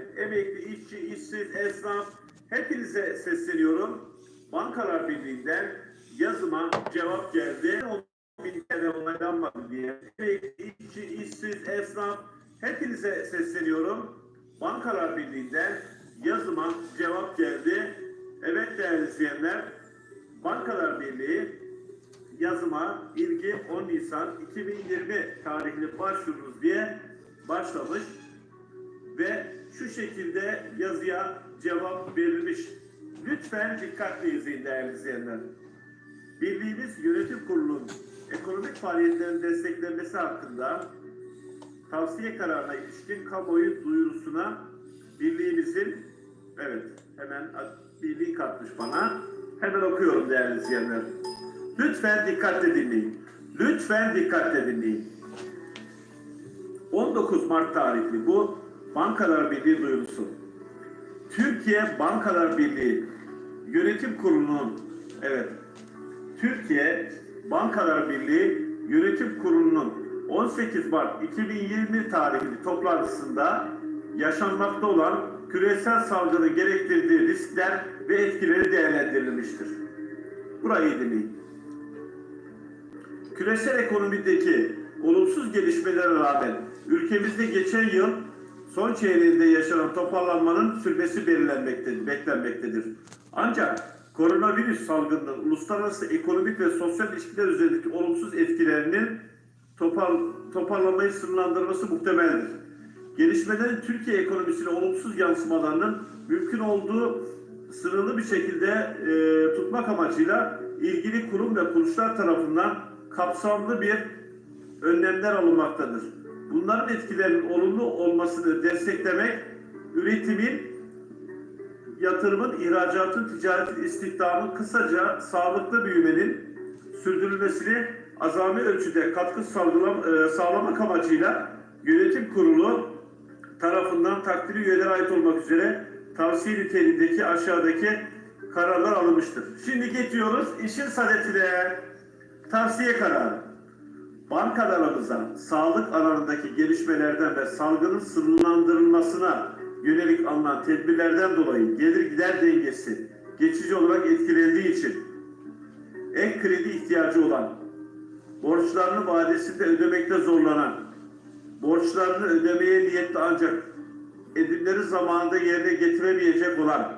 emekli, işçi, işsiz, esnaf hepinize sesleniyorum. Bankalar Birliği'nden yazıma cevap geldi. 10 bin TL onaylanmadı diye. Emekli, işçi, işsiz, esnaf hepinize sesleniyorum. Bankalar Birliği'nden yazıma cevap geldi. Evet değerli izleyenler, Bankalar Birliği yazıma ilgi 10 Nisan 2020 tarihli başvurunuz diye başlamış ve şu şekilde yazıya cevap verilmiş. Lütfen dikkatli izleyin değerli izleyenler. Birliğimiz Yönetim Kurulu'nun ekonomik faaliyetlerin desteklenmesi hakkında tavsiye kararına ilişkin kamuoyu duyurusuna birliğimizin evet hemen birliği katmış bana hemen okuyorum değerli izleyenler. Lütfen dikkatle dinleyin. Lütfen dikkatle dinleyin. 19 Mart tarihli bu Bankalar Birliği duyurusu. Türkiye Bankalar Birliği Yönetim Kurulu'nun evet Türkiye Bankalar Birliği Yönetim Kurulu'nun 18 Mart 2020 tarihli toplantısında yaşanmakta olan küresel salgının gerektirdiği riskler ve etkileri değerlendirilmiştir. Burayı dinleyin. Küresel ekonomideki olumsuz gelişmelere rağmen ülkemizde geçen yıl son çeyreğinde yaşanan toparlanmanın sürmesi belirlenmektedir, beklenmektedir. Ancak koronavirüs salgınının uluslararası ekonomik ve sosyal ilişkiler üzerindeki olumsuz etkilerinin topar, toparlanmayı sınırlandırması muhtemeldir. Gelişmelerin Türkiye ekonomisine olumsuz yansımalarının mümkün olduğu sınırlı bir şekilde e, tutmak amacıyla ilgili kurum ve kuruluşlar tarafından kapsamlı bir önlemler alınmaktadır. Bunların etkilerinin olumlu olmasını desteklemek, üretimin, yatırımın, ihracatın, ticaretin, istihdamın, kısaca sağlıklı büyümenin sürdürülmesini azami ölçüde katkı e, sağlamak amacıyla yönetim kurulu tarafından takdiri üyelere ait olmak üzere tavsiye niteliğindeki aşağıdaki kararlar alınmıştır. Şimdi geçiyoruz işin sadetine. Tavsiye kararı. Bankalarımıza sağlık alanındaki gelişmelerden ve salgının sınırlandırılmasına yönelik alınan tedbirlerden dolayı gelir gider dengesi geçici olarak etkilendiği için ek kredi ihtiyacı olan, borçlarını vadesinde ödemekte zorlanan, borçlarını ödemeye niyetli ancak edimleri zamanında yerine getiremeyecek olan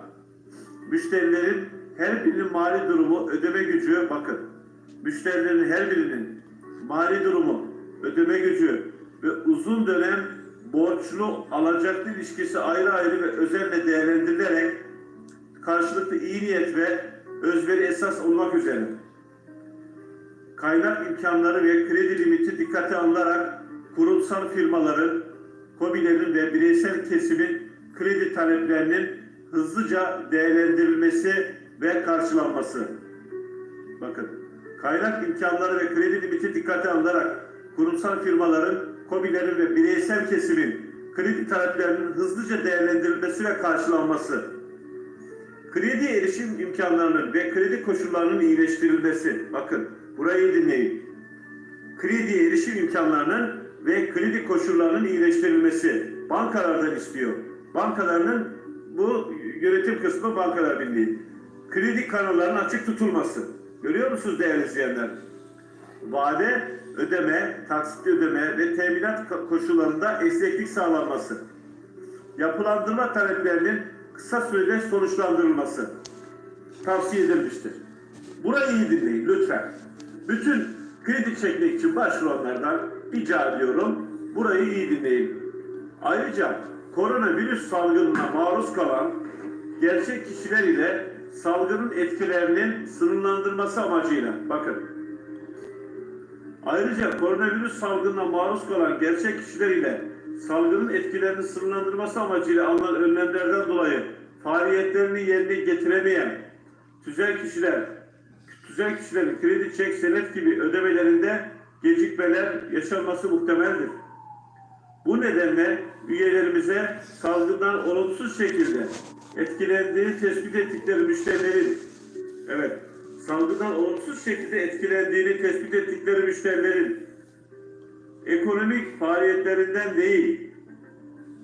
müşterilerin her birinin mali durumu, ödeme gücü bakın. Müşterilerin her birinin mali durumu, ödeme gücü ve uzun dönem borçlu alacaklı ilişkisi ayrı ayrı ve özenle değerlendirilerek karşılıklı iyi niyet ve özveri esas olmak üzere kaynak imkanları ve kredi limiti dikkate alınarak kurumsal firmaların, kobilerin ve bireysel kesimin kredi taleplerinin hızlıca değerlendirilmesi ve karşılanması. Bakın, kaynak imkanları ve kredi limiti dikkate alınarak kurumsal firmaların, kobilerin ve bireysel kesimin kredi taleplerinin hızlıca değerlendirilmesi ve karşılanması. Kredi erişim imkanlarının ve kredi koşullarının iyileştirilmesi. Bakın, burayı dinleyin. Kredi erişim imkanlarının ve kredi koşullarının iyileştirilmesi bankalardan istiyor. Bankalarının bu yönetim kısmı Bankalar Birliği. Kredi kanallarının açık tutulması. Görüyor musunuz değerli izleyenler? Vade, ödeme, taksitli ödeme ve teminat ko- koşullarında esneklik sağlanması. Yapılandırma taleplerinin kısa sürede sonuçlandırılması tavsiye edilmiştir. Burayı iyi dinleyin lütfen. Bütün kredi çekmek için başvuranlardan rica ediyorum. Burayı iyi dinleyin. Ayrıca koronavirüs salgınına maruz kalan gerçek kişiler ile salgının etkilerinin sınırlandırması amacıyla bakın. Ayrıca koronavirüs salgınına maruz kalan gerçek kişiler ile salgının etkilerinin sınırlandırması amacıyla alınan önlemlerden dolayı faaliyetlerini yerine getiremeyen tüzel kişiler, tüzel kişilerin kredi, çek, senet gibi ödemelerinde gecikmeler yaşanması muhtemeldir. Bu nedenle üyelerimize salgından olumsuz şekilde etkilendiğini tespit ettikleri müşterilerin, evet, salgından olumsuz şekilde etkilendiğini tespit ettikleri müşterilerin ekonomik faaliyetlerinden değil,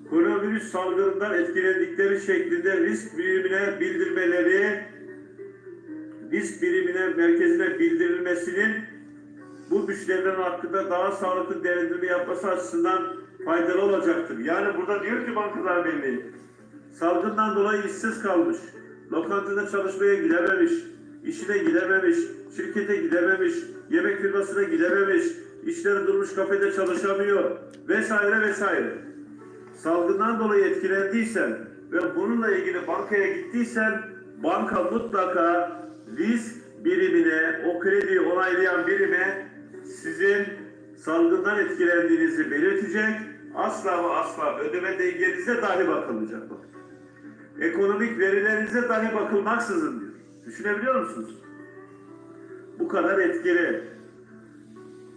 koronavirüs salgınından etkilendikleri şeklinde risk birimine bildirmeleri risk birimine merkezine bildirilmesinin bu müşterilerin hakkında daha sağlıklı değerlendirme yapması açısından faydalı olacaktır. Yani burada diyor ki Bankalar Birliği salgından dolayı işsiz kalmış, lokantada çalışmaya gidememiş, işine gidememiş, şirkete gidememiş, yemek firmasına gidememiş, işleri durmuş kafede çalışamıyor vesaire vesaire. Salgından dolayı etkilendiysen ve bununla ilgili bankaya gittiysen banka mutlaka risk birimine, o krediyi onaylayan birime sizin salgından etkilendiğinizi belirtecek. Asla ve asla ödeme dengenize dahi bakılmayacak. Bak. Ekonomik verilerinize dahi bakılmaksızın diyor. Düşünebiliyor musunuz? Bu kadar etkili.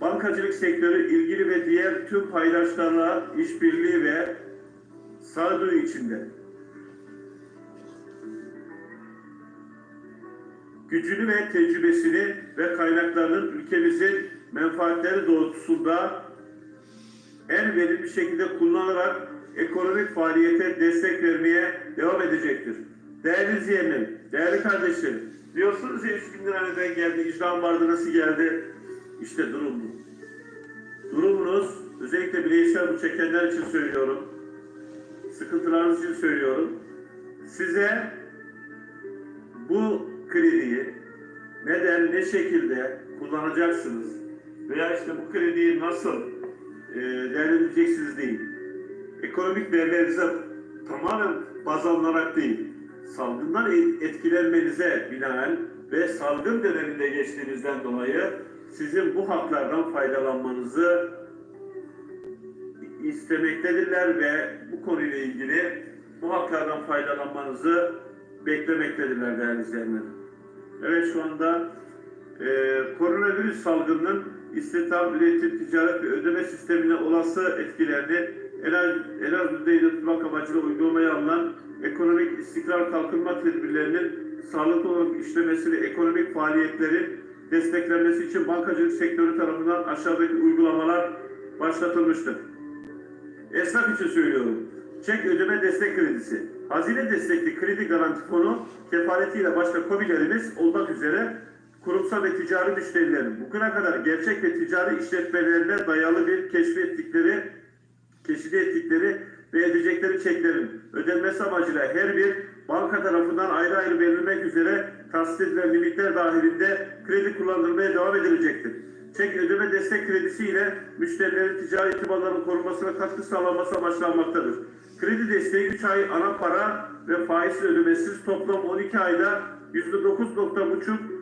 Bankacılık sektörü ilgili ve diğer tüm paydaşlarla işbirliği ve sağduyu içinde. Gücünü ve tecrübesini ve kaynaklarının ülkemizin menfaatleri doğrultusunda en verimli şekilde kullanarak ekonomik faaliyete destek vermeye devam edecektir. Değerli izleyenlerim, değerli kardeşlerim, diyorsunuz ya 3 bin lira neden geldi, icram vardı nasıl geldi? İşte durum bu. Durumunuz, özellikle bireysel bu çekenler için söylüyorum, sıkıntılarınız için söylüyorum. Size bu krediyi neden, ne şekilde kullanacaksınız veya işte bu krediyi nasıl e, değerlendireceksiniz değil. Ekonomik verilerinize tamamen baz alınarak değil, salgından etkilenmenize binaen ve salgın döneminde geçtiğinizden dolayı sizin bu haklardan faydalanmanızı istemektedirler ve bu konuyla ilgili bu haklardan faydalanmanızı beklemektedirler değerli izleyenler. Evet şu anda e, koronavirüs salgınının istihdam, üretim, ticaret ve ödeme sistemine olası etkilerini Elaz- Elazığ'da tutmak amacıyla uygulamaya alınan ekonomik istikrar kalkınma tedbirlerinin sağlıklı olarak işlemesi ve ekonomik faaliyetlerin desteklenmesi için bankacılık sektörü tarafından aşağıdaki uygulamalar başlatılmıştır. Esnaf için söylüyorum. Çek ödeme destek kredisi, hazine destekli kredi garanti fonu kefaletiyle başta kobilerimiz olmak üzere kurumsal ve ticari müşterilerin bugüne kadar gerçek ve ticari işletmelerine dayalı bir keşfettikleri, keşide ettikleri ve edecekleri çeklerin ödenmesi amacıyla her bir banka tarafından ayrı ayrı verilmek üzere tahsis edilen limitler dahilinde kredi kullandırmaya devam edilecektir. Çek ödeme destek kredisi ile müşterilerin ticari itibarlarının korunmasına katkı sağlanması amaçlanmaktadır. Kredi desteği 3 ay ana para ve faizsiz ödemesiz toplam 12 ayda %9.5 e,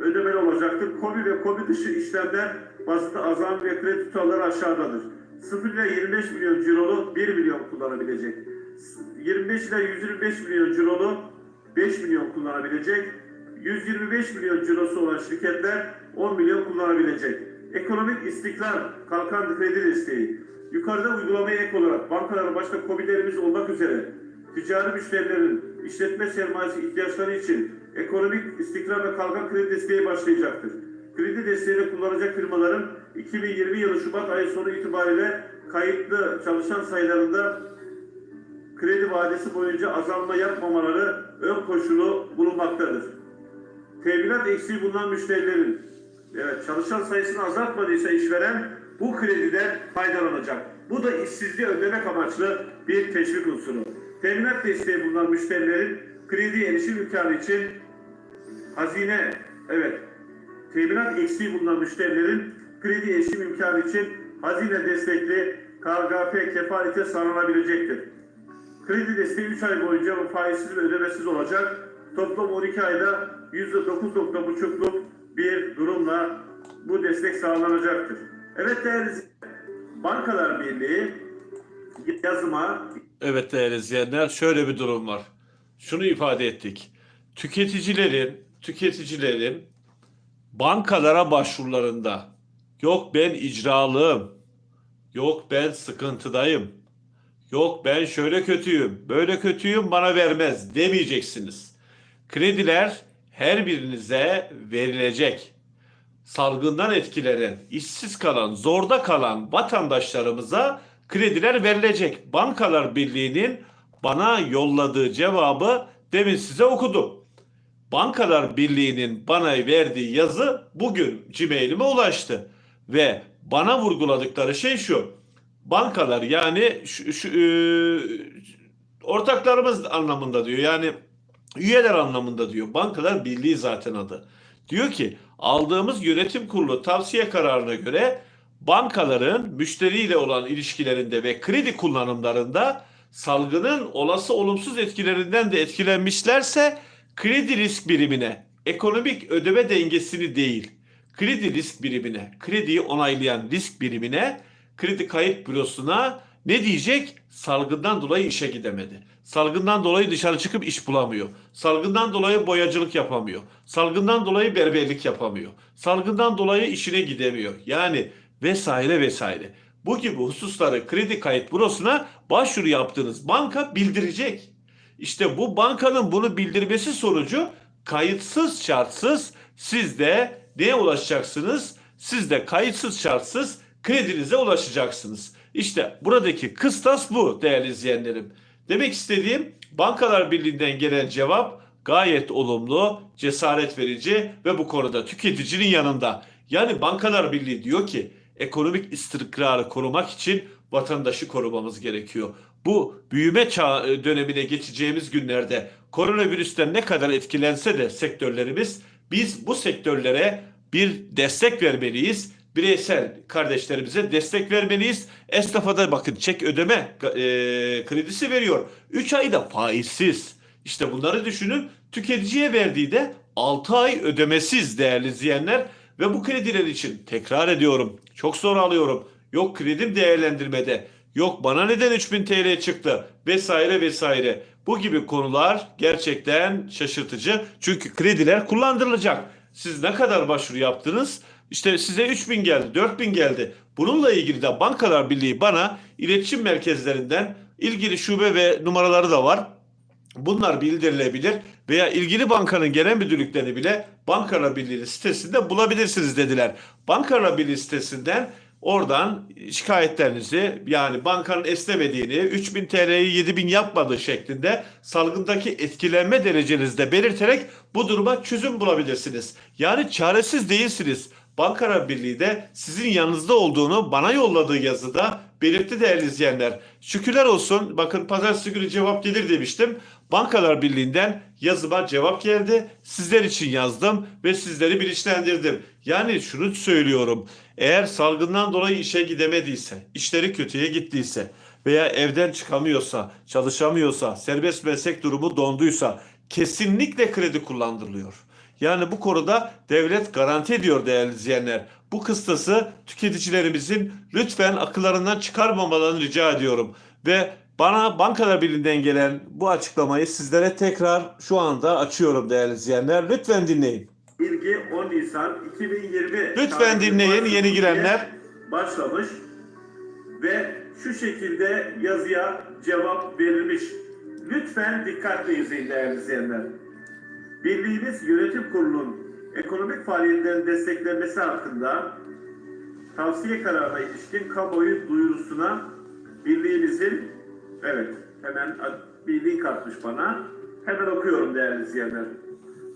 ödemeli olacaktır. KOBİ ve KOBİ dışı işlemler bazında azam ve kredi tutarları aşağıdadır. 0 ile 25 milyon cirolu 1 milyon kullanabilecek. 25 ile 125 milyon cirolu 5 milyon kullanabilecek. 125 milyon cirosu olan şirketler 10 milyon kullanabilecek. Ekonomik istikrar kalkan kredi desteği. Yukarıda uygulamaya ek olarak bankaların başta KOBİ'lerimiz olmak üzere ticari müşterilerin işletme sermayesi ihtiyaçları için ekonomik istikrar ve kalkan kredi desteği başlayacaktır. Kredi desteğini kullanacak firmaların 2020 yılı Şubat ayı sonu itibariyle kayıtlı çalışan sayılarında kredi vadesi boyunca azalma yapmamaları ön koşulu bulunmaktadır. Teminat eksiği bulunan müşterilerin evet, çalışan sayısını azaltmadıysa işveren bu krediden faydalanacak. Bu da işsizliği önlemek amaçlı bir teşvik unsuru. Teminat desteği bulunan müşterilerin kredi erişim imkanı için hazine, evet, teminat eksiği bulunan müşterilerin kredi erişim imkanı için hazine destekli KGF kefalete sağlanabilecektir. Kredi desteği 3 ay boyunca faizsiz ve ödemesiz olacak. Toplam 12 ayda %9.5'luk bir durumla bu destek sağlanacaktır. Evet değerli Bankalar Birliği yazıma Evet değerli izleyenler şöyle bir durum var. Şunu ifade ettik. Tüketicilerin tüketicilerin bankalara başvurularında yok ben icralığım, yok ben sıkıntıdayım, yok ben şöyle kötüyüm, böyle kötüyüm bana vermez demeyeceksiniz. Krediler her birinize verilecek. Salgından etkilenen, işsiz kalan, zorda kalan vatandaşlarımıza krediler verilecek. Bankalar Birliği'nin bana yolladığı cevabı demin size okudum. Bankalar Birliği'nin bana verdiği yazı bugün Gmail'ime ulaştı. Ve bana vurguladıkları şey şu. Bankalar yani şu, şu, e, ortaklarımız anlamında diyor. Yani üyeler anlamında diyor. Bankalar Birliği zaten adı. Diyor ki aldığımız yönetim kurulu tavsiye kararına göre bankaların müşteriyle olan ilişkilerinde ve kredi kullanımlarında salgının olası olumsuz etkilerinden de etkilenmişlerse kredi risk birimine, ekonomik ödeme dengesini değil, kredi risk birimine, krediyi onaylayan risk birimine, kredi kayıt bürosuna ne diyecek? Salgından dolayı işe gidemedi. Salgından dolayı dışarı çıkıp iş bulamıyor. Salgından dolayı boyacılık yapamıyor. Salgından dolayı berberlik yapamıyor. Salgından dolayı işine gidemiyor. Yani vesaire vesaire. Bu gibi hususları kredi kayıt bürosuna başvuru yaptığınız banka bildirecek. İşte bu bankanın bunu bildirmesi sonucu kayıtsız şartsız siz de neye ulaşacaksınız? Siz de kayıtsız şartsız kredinize ulaşacaksınız. İşte buradaki kıstas bu değerli izleyenlerim. Demek istediğim Bankalar Birliği'nden gelen cevap gayet olumlu, cesaret verici ve bu konuda tüketicinin yanında. Yani Bankalar Birliği diyor ki ekonomik istikrarı korumak için vatandaşı korumamız gerekiyor. Bu büyüme çağı e, dönemine geçeceğimiz günlerde koronavirüsten ne kadar etkilense de sektörlerimiz biz bu sektörlere bir destek vermeliyiz. Bireysel kardeşlerimize destek vermeliyiz. Esnafa da bakın çek ödeme e, kredisi veriyor. 3 ayda faizsiz. İşte bunları düşünün. Tüketiciye verdiği de 6 ay ödemesiz değerli izleyenler. Ve bu krediler için tekrar ediyorum. Çok zor alıyorum. Yok kredim değerlendirmede. Yok bana neden 3000 TL çıktı vesaire vesaire. Bu gibi konular gerçekten şaşırtıcı. Çünkü krediler kullandırılacak. Siz ne kadar başvuru yaptınız? İşte size 3000 geldi, 4000 geldi. Bununla ilgili de Bankalar Birliği bana iletişim merkezlerinden ilgili şube ve numaraları da var. Bunlar bildirilebilir veya ilgili bankanın genel müdürlüklerini bile Bankalar Birliği sitesinde bulabilirsiniz dediler. Bankalar Birliği sitesinden oradan şikayetlerinizi yani bankanın esnemediğini, 3000 TL'yi 7000 yapmadığı şeklinde salgındaki etkilenme derecenizde belirterek bu duruma çözüm bulabilirsiniz. Yani çaresiz değilsiniz. Bankalar Birliği de sizin yanınızda olduğunu bana yolladığı yazıda belirtti değerli izleyenler. Şükürler olsun. Bakın pazartesi günü cevap gelir demiştim. Bankalar Birliği'nden yazıma cevap geldi. Sizler için yazdım ve sizleri bilinçlendirdim. Yani şunu söylüyorum. Eğer salgından dolayı işe gidemediyse, işleri kötüye gittiyse veya evden çıkamıyorsa, çalışamıyorsa, serbest meslek durumu donduysa kesinlikle kredi kullandırılıyor. Yani bu konuda devlet garanti ediyor değerli izleyenler. Bu kıstası tüketicilerimizin lütfen akıllarından çıkarmamalarını rica ediyorum. Ve bana Bankalar Birliği'nden gelen bu açıklamayı sizlere tekrar şu anda açıyorum değerli izleyenler. Lütfen dinleyin. Bilgi 10 Nisan 2020 Lütfen dinleyin, yeni girenler. başlamış ve şu şekilde yazıya cevap verilmiş. Lütfen dikkatli izleyin değerli izleyenler. Birliğimiz Yönetim Kurulu'nun ekonomik faaliyetlerin desteklenmesi hakkında tavsiye kararına ilişkin kamuoyu duyurusuna birliğimizin evet hemen bir link atmış bana. Hemen okuyorum değerli izleyenler.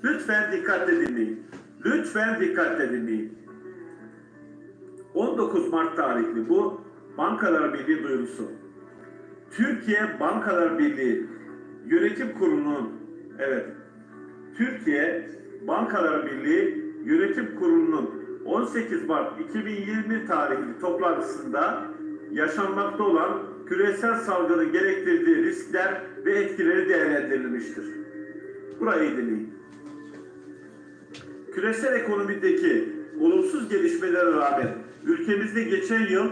Lütfen dikkatle dinleyin. Lütfen dikkatle dinleyin. 19 Mart tarihli bu Bankalar Birliği duyurusu. Türkiye Bankalar Birliği Yönetim Kurulu'nun evet Türkiye Bankalar Birliği Yönetim Kurulu'nun 18 Mart 2020 tarihli toplantısında yaşanmakta olan küresel salgının gerektirdiği riskler ve etkileri değerlendirilmiştir. Burayı dinleyin. Küresel ekonomideki olumsuz gelişmelere rağmen ülkemizde geçen yıl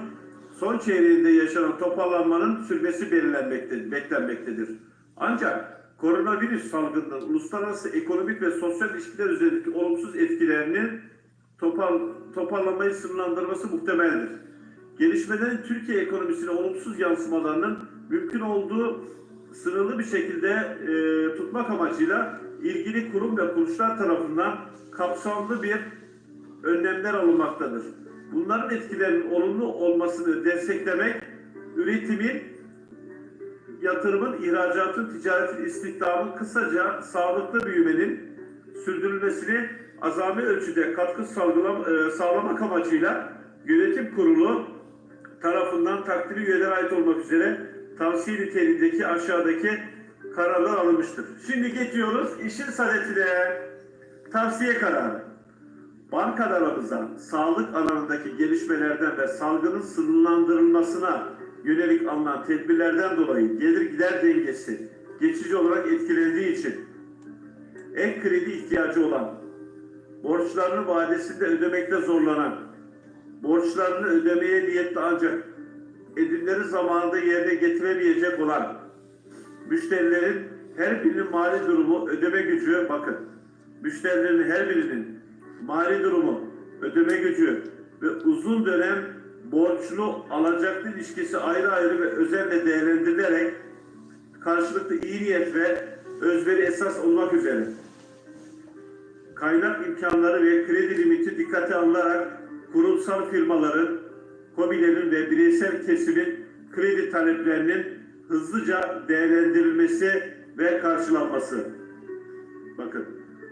son çeyreğinde yaşanan toparlanmanın sürmesi belirlenmektedir, beklenmektedir. Ancak koronavirüs salgınının uluslararası ekonomik ve sosyal ilişkiler üzerindeki olumsuz etkilerinin topar, toparlanmayı sınırlandırması muhtemeldir. Gelişmelerin Türkiye ekonomisine olumsuz yansımalarının mümkün olduğu sınırlı bir şekilde e, tutmak amacıyla ilgili kurum ve kuruluşlar tarafından kapsamlı bir önlemler alınmaktadır. Bunların etkilerinin olumlu olmasını desteklemek üretimin, yatırımın, ihracatın, ticaretin, istihdamın kısaca sağlıklı büyümenin sürdürülmesini azami ölçüde katkı e, sağlamak amacıyla yönetim kurulu tarafından takdiri üyelere ait olmak üzere tavsiye niteliğindeki aşağıdaki kararlar alınmıştır. Şimdi geçiyoruz işin sadetine. Tavsiye kararı. Bankalarımıza sağlık alanındaki gelişmelerden ve salgının sınırlandırılmasına yönelik alınan tedbirlerden dolayı gelir gider dengesi geçici olarak etkilendiği için ek kredi ihtiyacı olan, borçlarını vadesinde ödemekte zorlanan, borçlarını ödemeye niyetli ancak edimleri zamanında yerine getiremeyecek olan müşterilerin her birinin mali durumu, ödeme gücü, bakın, müşterilerin her birinin mali durumu, ödeme gücü ve uzun dönem borçlu alacaklı ilişkisi ayrı ayrı ve özenle değerlendirilerek karşılıklı iyi niyet ve özveri esas olmak üzere kaynak imkanları ve kredi limiti dikkate alınarak kurumsal firmaların, KOBİ'lerin ve bireysel kesimin kredi taleplerinin hızlıca değerlendirilmesi ve karşılanması. Bakın,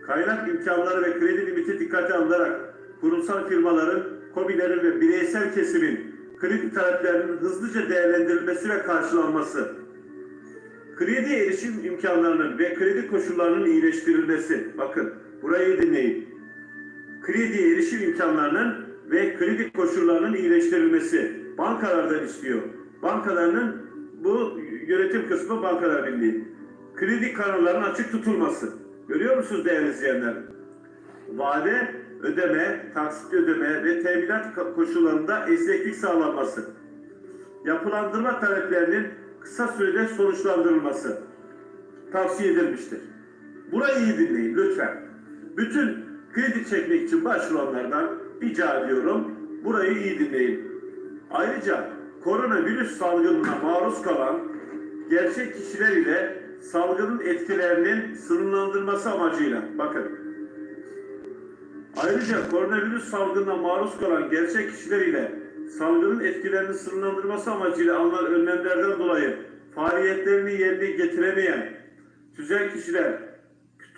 kaynak imkanları ve kredi limiti dikkate alınarak kurumsal firmaların, KOBİ'lerin ve bireysel kesimin kredi taleplerinin hızlıca değerlendirilmesi ve karşılanması. Kredi erişim imkanlarının ve kredi koşullarının iyileştirilmesi. Bakın, burayı dinleyin. Kredi erişim imkanlarının ve kredi koşullarının iyileştirilmesi bankalardan istiyor. Bankalarının bu yönetim kısmı Bankalar Birliği. Kredi kanallarının açık tutulması. Görüyor musunuz değerli izleyenler? Vade, ödeme, taksit ödeme ve teminat koşullarında esneklik sağlanması. Yapılandırma taleplerinin kısa sürede sonuçlandırılması tavsiye edilmiştir. Burayı iyi dinleyin lütfen. Bütün kredi çekmek için başvuranlardan rica ediyorum burayı iyi dinleyin. Ayrıca koronavirüs salgınına maruz kalan gerçek kişiler ile salgının etkilerinin sınırlandırılması amacıyla bakın Ayrıca koronavirüs salgınına maruz kalan gerçek kişiler ile salgının etkilerinin sınırlandırması amacıyla alınan önlemlerden dolayı faaliyetlerini yerine getiremeyen tüzel kişiler,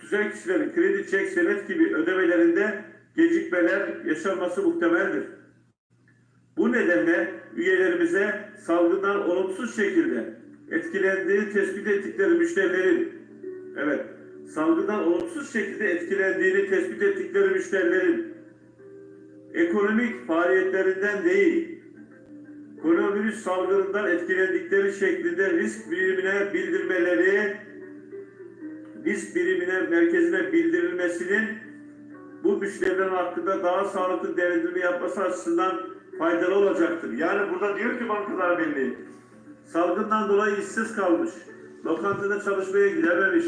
tüzel kişilerin kredi, çek, senet gibi ödemelerinde gecikmeler yaşanması muhtemeldir. Bu nedenle üyelerimize salgından olumsuz şekilde etkilendiğini tespit ettikleri müşterilerin, evet, salgından olumsuz şekilde etkilendiğini tespit ettikleri müşterilerin ekonomik faaliyetlerinden değil, koronavirüs salgınından etkilendikleri şeklinde risk birimine bildirmeleri, risk birimine merkezine bildirilmesinin bu müşterilerin hakkında daha sağlıklı değerlendirme yapması açısından faydalı olacaktır. Yani burada diyor ki Bankalar Birliği, salgından dolayı işsiz kalmış, lokantada çalışmaya gidememiş,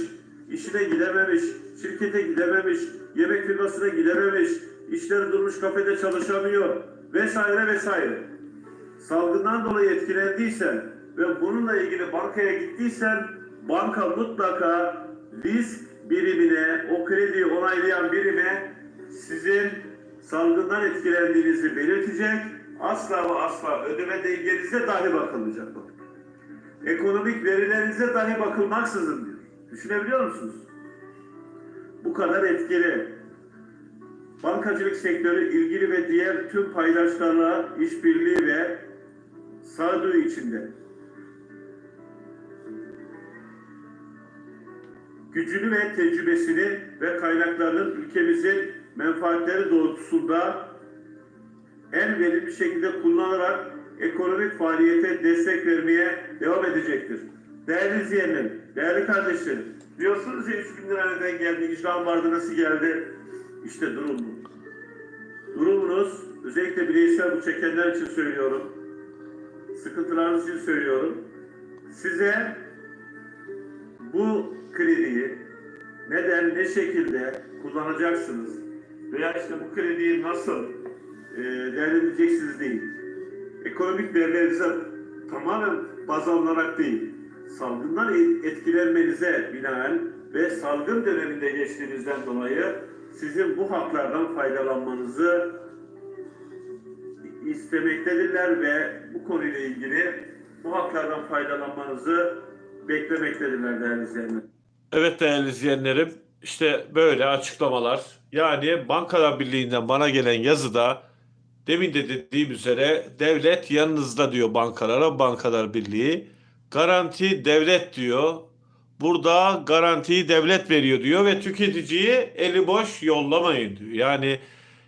işine gidememiş, şirkete gidememiş, yemek firmasına gidememiş, işleri durmuş kafede çalışamıyor vesaire vesaire. Salgından dolayı etkilendiysen ve bununla ilgili bankaya gittiysen banka mutlaka risk birimine, o krediyi onaylayan birime sizin salgından etkilendiğinizi belirtecek. Asla ve asla ödeme dengenize dahi bakılmayacak. Bakın. Ekonomik verilerinize dahi bakılmaksızın diyor. Düşünebiliyor musunuz? Bu kadar etkili. Bankacılık sektörü ilgili ve diğer tüm paydaşlarla işbirliği ve sağduyu içinde. Gücünü ve tecrübesini ve kaynaklarının ülkemizin menfaatleri doğrultusunda en verimli şekilde kullanarak ekonomik faaliyete destek vermeye devam edecektir. Değerli izleyenler, değerli kardeşlerim, diyorsunuz ya 3 bin lira neden geldi, icram vardı nasıl geldi? İşte durum bu. Durumunuz, özellikle bireysel bu çekenler için söylüyorum, sıkıntılarınız için söylüyorum. Size bu krediyi neden, ne şekilde kullanacaksınız veya işte bu krediyi nasıl e, değerlendireceksiniz değil. Ekonomik verilerinize tamamen baz alınarak değil, salgından etkilenmenize binaen ve salgın döneminde geçtiğinizden dolayı sizin bu haklardan faydalanmanızı istemektedirler ve bu konuyla ilgili bu haklardan faydalanmanızı beklemektedirler değerli izleyenler. Evet değerli izleyenlerim, işte böyle açıklamalar. Yani Bankalar Birliği'nden bana gelen yazıda demin de dediğim üzere devlet yanınızda diyor bankalara, Bankalar Birliği. Garanti devlet diyor. Burada garantiyi devlet veriyor diyor ve tüketiciyi eli boş yollamayın diyor. Yani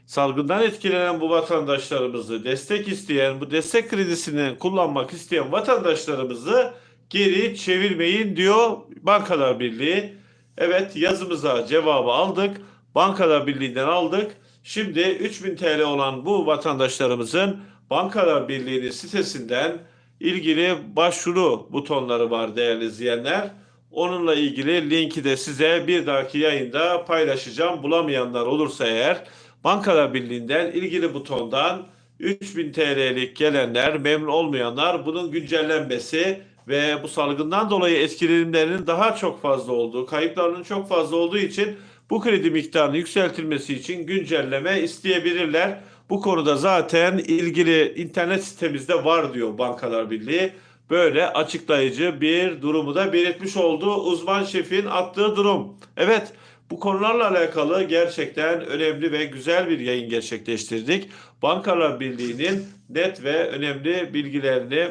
salgından etkilenen bu vatandaşlarımızı destek isteyen, bu destek kredisini kullanmak isteyen vatandaşlarımızı geri çevirmeyin diyor Bankalar Birliği. Evet yazımıza cevabı aldık. Bankalar Birliği'nden aldık. Şimdi 3000 TL olan bu vatandaşlarımızın Bankalar Birliği'nin sitesinden ilgili başvuru butonları var değerli izleyenler. Onunla ilgili linki de size bir dahaki yayında paylaşacağım. Bulamayanlar olursa eğer Bankalar Birliği'nden ilgili butondan 3000 TL'lik gelenler, memnun olmayanlar bunun güncellenmesi ve bu salgından dolayı etkilenimlerinin daha çok fazla olduğu, kayıplarının çok fazla olduğu için bu kredi miktarının yükseltilmesi için güncelleme isteyebilirler. Bu konuda zaten ilgili internet sitemizde var diyor Bankalar Birliği. Böyle açıklayıcı bir durumu da belirtmiş oldu uzman şefin attığı durum. Evet bu konularla alakalı gerçekten önemli ve güzel bir yayın gerçekleştirdik. Bankalar Birliği'nin net ve önemli bilgilerini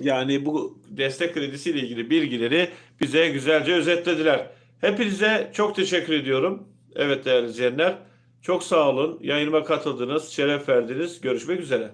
yani bu destek kredisiyle ilgili bilgileri bize güzelce özetlediler. Hepinize çok teşekkür ediyorum. Evet değerli izleyenler, çok sağ olun. Yayınıma katıldınız, şeref verdiniz. Görüşmek üzere.